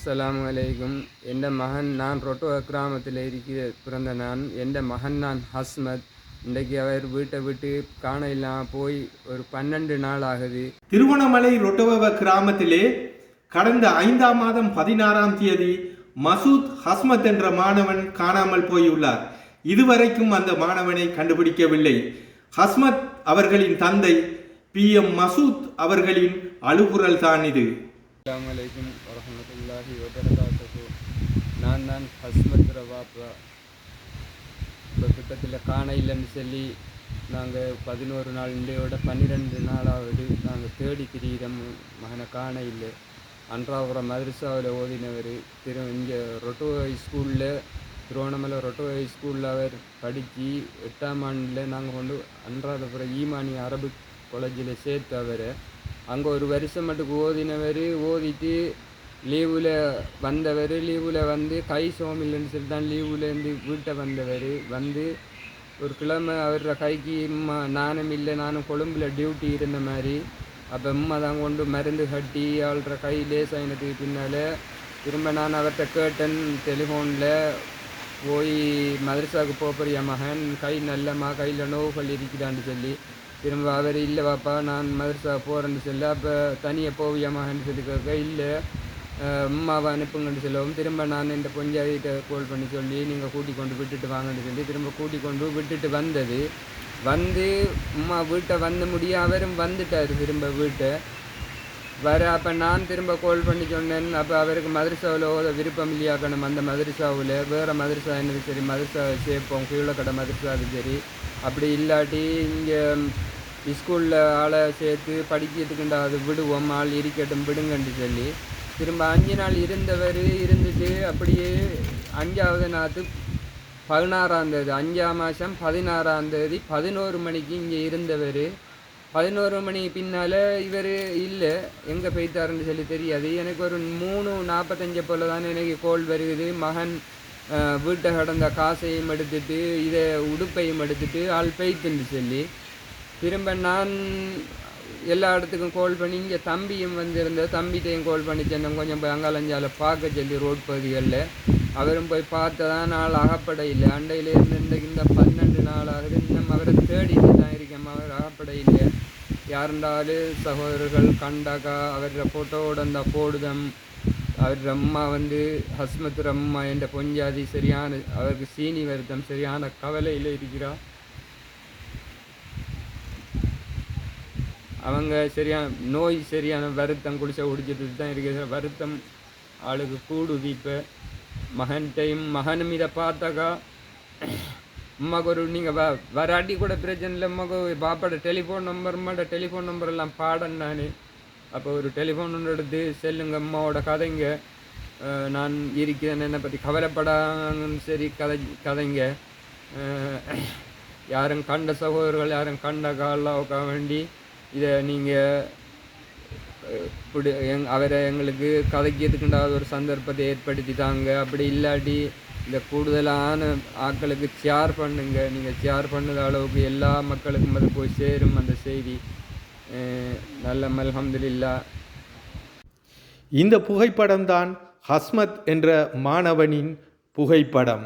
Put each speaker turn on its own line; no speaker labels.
அஸ்லாம் வலைக்கும் எந்த மகன் நான் ரொட்டோ கிராமத்தில் இருக்கிற பிறந்த நான். எந்த மகன் நான் ஹஸ்மத். இன்றைக்கு அவர் வீட்டை விட்டு காண போய் ஒரு பன்னெண்டு நாள் ஆகுது.
திருவண்ணாமலை ரொட்டோவ கிராமத்திலே கடந்த ஐந்தாம் மாதம் பதினாறாம் தேதி மசூத் ஹஸ்மத் என்ற மாணவன் காணாமல் போயுள்ளார். இதுவரைக்கும் அந்த மாணவனை கண்டுபிடிக்கவில்லை. ஹஸ்மத் அவர்களின் தந்தை பி எம் மசூத் அவர்களின் அழுகுரல் தான் இது.
அஸ்லாம் வலைக்கும் வரமத்துல்லாஹி வபரகாத்துஹு நான் தான் ஹஸ்மத் ரவாப்பா இப்போ திட்டத்தில் காண இல்லைன்னு சொல்லி நாங்கள் பதினோரு நாள் இண்டையோட பன்னிரெண்டு நாளாவது நாங்கள் தேடி திரியிடம் மகனை காண இல்லை. அன்றாபுரம் மதரசாவில் ஓதினவர் திரு இங்கே ரொட்டோ ஸ்கூலில் திருவண்ணாமலை ரொட்டோ ஸ்கூலில் அவர் படித்து எட்டாம் ஆண்டில் நாங்கள் கொண்டு அன்றாதபுரம் ஈமானி அரபு காலேஜில் சேர்த்து அவரை அங்கே ஒரு வருஷம் மட்டுக்கு ஓதினவர் ஓதிட்டு லீவில் வந்தவர் லீவில் வந்து கை சோமில்லைன்னு சொல்லி தான் லீவுலேருந்து வீட்டை வந்தவர். வந்து ஒரு கிழமை அவரோட கைக்கு இம்மா நானும் இல்லை நானும் கொழும்பில் டியூட்டி இருந்த மாதிரி. அப்போ அம்மா தான் கொண்டு மருந்து கட்டி ஆள்ற கை லேசாயினதுக்கு பின்னால் திரும்ப நான் அவர்கிட்ட கேட்டேன் டெலிஃபோனில் போய் மதரசாவுக்கு போகிறிய மகன்? கை நல்லம்மா கையில் நோவுகள் இருக்குதான்னு சொல்லி. திரும்ப அவர் இல்லை பாப்பா நான் மதரசா போகிறேன்னு சொல்ல அப்போ தனியாக போவியாமான்னு சொல்லி கேட்க இல்லை அம்மாவை அனுப்புங்கன்னு சொல்லவும் திரும்ப நான் இந்த பஞ்சாயத்தை கால் பண்ணி சொல்லி நீங்கள் கூட்டி கொண்டு விட்டுட்டு வாங்கன்னு சொல்லி திரும்ப கூட்டி கொண்டு விட்டுட்டு வந்தது. வந்து அம்மா வீட்டை வந்து முடிய அவரும் வந்துட்டார் திரும்ப வீட்டை. வர அப்போ நான் திரும்ப கால் பண்ணி சொன்னேன் அப்போ அவருக்கு மதரசாவில் ஓத விருப்பம் இல்லையாக்கணும் அந்த மதரசாவில் வேறு மதரசா என்னது சரி? மதரசா சேர்ப்போம் கீழக்கடை மதரசா சரி. அப்படி இல்லாட்டி இங்கே ஸ்கூலில் ஆளை சேர்த்து படிக்கிறதுக்குண்டா அது விடுவோம் ஆள் இருக்கட்டும் விடுங்கன்னு சொல்லி. திரும்ப அஞ்சு நாள் இருந்தவர் இருந்துட்டு அப்படியே அஞ்சாவது நாற்று பதினாறாம் தேதி அஞ்சாம் மாதம் பதினாறாம் தேதி பதினோரு மணிக்கு இங்கே இருந்தவர். பதினோரு மணி பின்னால் இவர் இல்லை எங்கே போய்த்தாருன்னு சொல்லி தெரியாது. எனக்கு ஒரு மூணு நாற்பத்தஞ்சு போல் தான் எனக்கு கோல் வருகுது. மகன் வீட்டை கடந்த காசையும் எடுத்துட்டு இதை உடுப்பையும் எடுத்துட்டு ஆள் பெய்த்துன்னு சொல்லி. திரும்ப நான் எல்லா இடத்துக்கும் கால் பண்ணி இங்கே தம்பியும் வந்திருந்த தம்பிகிட்டையும் கால் பண்ணி சொன்னேன். கொஞ்சம் போய் அங்காலஞ்சால பார்க்க சொல்லி ரோட் பகுதிகளில். அவரும் போய் பார்த்ததான் நாள் அகப்பட இல்லை அண்டையிலேருந்து இன்றைக்கு இந்த பன்னெண்டு நாள் ஆகுது இன்னும் அவரை தேடிட்டு தான் இருக்கேன். அவர் அகப்பட இல்லை யாருண்டாலும் சகோதரர்கள் கண்டாக்கா அவரோட ஃபோட்டோவோட அந்த போடுதம். அவர் அம்மா வந்து ஹஸ்மத் அம்மா என்ற பொஞ்சாதி சரியான அவருக்கு சீனி வருத்தம் சரியான கவலையில் இருக்கிறார். அவங்க சரியான நோய் சரியான வருத்தம் குடிச்ச குடிச்சிட்டு தான் இருக்குது வருத்தம் ஆளுக்கு கூடுது இப்போ மகன் டைம் மகனும் இதை பார்த்தாக்கா அம்மாக்கு ஒரு நீங்கள் வ வராட்டி கூட பிரச்சனை இல்லை. அம்மாக்கு பாப்பாட டெலிஃபோன் நம்பர் அம்மாட டெலிஃபோன் நம்பர் எல்லாம் பாடன் நான். அப்போ ஒரு டெலிஃபோன் ஒன்று எடுத்து செல்லுங்க அம்மாவோட கதைங்க. நான் இருக்கிறேன். என்னை பற்றி கவலைப்படாங்கன்னு சரி கதை கதைங்க. யாரும் கண்ட சகோதரர்கள் யாரும் கண்ட காலாவுக்காக வேண்டி இதை நீங்கள் இப்படி எங் அவரை எங்களுக்கு கதைக்கிறதுக்குண்டாத ஒரு சந்தர்ப்பத்தை ஏற்படுத்தி தாங்க அப்படி இல்லாட்டி இந்த கூடுதலான ஆட்களுக்கு ஷேர் பண்ணுங்க. நீங்கள் ஷேர் பண்ணுற அளவுக்கு எல்லா மக்களுக்கும் அது போய் சேரும் அந்த செய்தி. நல்ல மல்ஹம்துல்லா
இந்த புகைப்படம்தான் ஹஸ்மத் என்ற மாணவனின் புகைப்படம்.